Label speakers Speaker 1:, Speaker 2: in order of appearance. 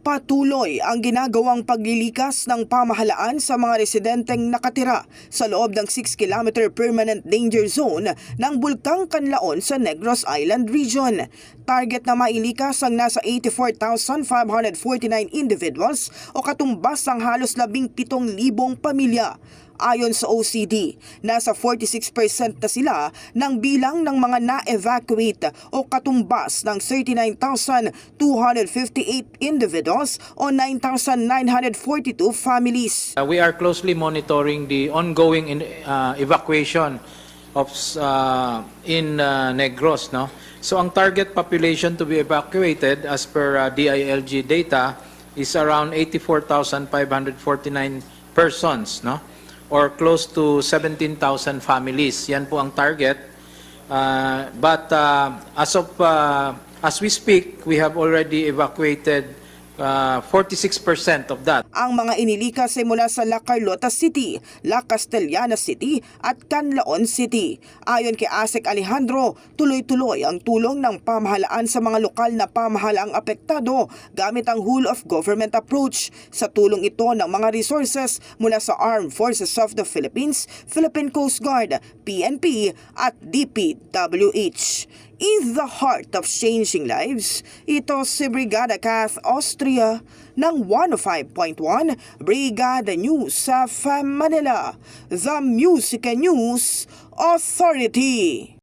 Speaker 1: Patuloy ang ginagawang paglilikas ng pamahalaan sa mga residenteng nakatira sa loob ng 6-kilometer permanent danger zone ng Bulkang Kanlaon sa Negros Island Region. Target na mailikas ang nasa 84,549 individuals o katumbas ang halos 17,000 pamilya. Ayon sa OCD, nasa 46% na sila ng bilang ng mga na-evacuate o katumbas ng 39,258 individuals o 9,942 families.
Speaker 2: Uh, we are closely monitoring the ongoing in, uh, evacuation of uh, in uh, Negros no so ang target population to be evacuated as per uh, DILG data is around 84,549 persons no or close to 17,000 families. Yan po ang target. Uh, but uh, as of uh, as we speak we have already evacuated uh, 46% of that
Speaker 1: Ang mga inilikas ay mula sa La Carlota City, La Castellana City at Canlaon City. Ayon kay Asek Alejandro, tuloy-tuloy ang tulong ng pamahalaan sa mga lokal na pamahalaang apektado gamit ang whole of government approach. Sa tulong ito ng mga resources mula sa Armed Forces of the Philippines, Philippine Coast Guard, PNP at DPWH. In the heart of changing lives, ito si Brigada Kath Austria ng 105.1 Brigada News sa Manila, The Music News Authority.